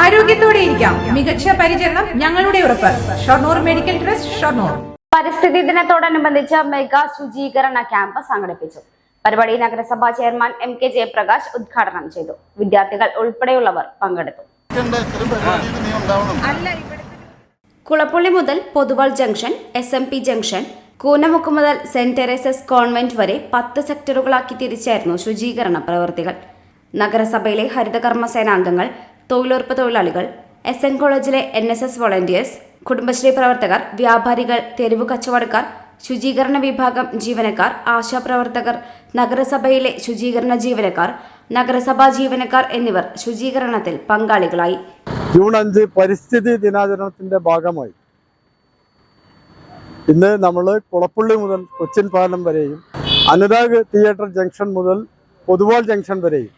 ആരോഗ്യത്തോടെ ഇരിക്കാം. മികച്ച പരിചരണം ഞങ്ങളുടെ ഉറപ്പ്. Shoranur medical trust Shoranur. പരിസ്ഥിതി ദിനത്തോടനുബന്ധിച്ച് മെഗാ ശുചീകരണ ക്യാമ്പ് സംഘടിപ്പിച്ചു. പരിപാടി നഗരസഭാ ചെയർമാൻ എം കെ ജയപ്രകാശ് ഉദ്ഘാടനം ചെയ്തു. വിദ്യാർത്ഥികൾ ഉൾപ്പെടെയുള്ളവർ പങ്കെടുത്തു. കുളപ്പുള്ളി മുതൽ Pothuval junction S M P junction Koonamukku മുതൽ സെന്റ് തെരേസസ് കോൺവെന്റ് വരെ പത്ത് സെക്ടറുകളാക്കി തിരിച്ചായിരുന്നു ശുചീകരണ പ്രവൃത്തികൾ. നഗരസഭയിലെ ഹരിതകർമ്മ സേനാംഗങ്ങൾ തൊഴിലുറപ്പ് തൊഴിലാളികൾ എസ് എൻ കോളേജിലെ N S S volunteers Kudumbashree പ്രവർത്തകർ വ്യാപാരികൾ തെരുവ് കച്ചവടക്കാർ ശുചീകരണ വിഭാഗം ജീവനക്കാർ ആശാപ്രവർത്തകർ നഗരസഭയിലെ ശുചീകരണ ജീവനക്കാർ നഗരസഭാ ജീവനക്കാർ എന്നിവർ ശുചീകരണത്തിൽ പങ്കാളികളായി. ജൂൺ അഞ്ച് പരിസ്ഥിതി ദിനാചരണത്തിന്റെ ഭാഗമായി ഇന്ന് നമ്മൾ കുളപ്പള്ളി മുതൽ കൊച്ചിൻ പാലം വരെയും അനുരാഗ് തിയേറ്റർ ജംഗ്ഷൻ മുതൽ പൊതുവാൾ ജംഗ്ഷൻ വരെയും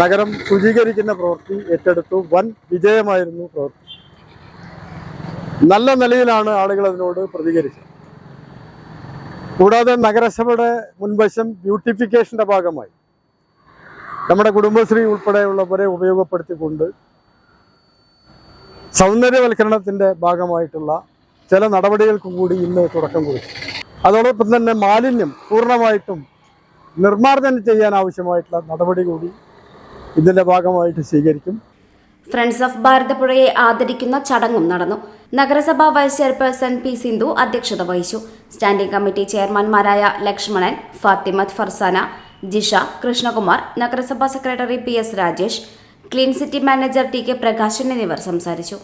നഗരം ശുചീകരിക്കുന്ന പ്രവൃത്തി ഏറ്റെടുത്തു. വൻ വിജയമായിരുന്നു പ്രവൃത്തി. നല്ല നിലയിലാണ് ആളുകൾ അതിനോട് പ്രതികരിച്ചത്. കൂടാതെ നഗരസഭയുടെ മുൻവശം ബ്യൂട്ടിഫിക്കേഷന്റെ ഭാഗമായി നമ്മുടെ കുടുംബശ്രീ ഉൾപ്പെടെയുള്ളവരെ ഉപയോഗപ്പെടുത്തിക്കൊണ്ട് സൗന്ദര്യവൽക്കരണത്തിന്റെ ഭാഗമായിട്ടുള്ള ചില നടപടികൾക്കും കൂടി ഇന്ന് തുടക്കം കുറിച്ചു. അതോടൊപ്പം തന്നെ മാലിന്യം പൂർണമായിട്ടും നിർമ്മാർജനം ചെയ്യാൻ ആവശ്യമായിട്ടുള്ള നടപടി കൂടി ഇതിന്റെ ഭാഗമായിട്ട് സ്വീകരിക്കും. ഫ്രണ്ട്സ് ഓഫ് ഭാരതപ്പുഴയെ ആദരിക്കുന്ന ചടങ്ങും നടന്നു. നഗരസഭാ വൈസ് ചെയർപേഴ്സൺ പി സിന്ധു അധ്യക്ഷത വഹിച്ചു. സ്റ്റാൻഡിംഗ് കമ്മിറ്റി ചെയർമാൻമാരായ ലക്ഷ്മണൻ ഫാത്തിമത് ഫർസാന ജിഷ കൃഷ്ണകുമാർ നഗരസഭാ secretary P S Rajesh clean city manager T K Prakashan എന്നിവർ സംസാരിച്ചു.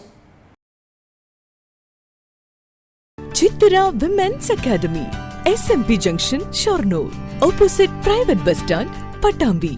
Chithura women's academy S M P junction Shoranur opposite private bus stand Pattambi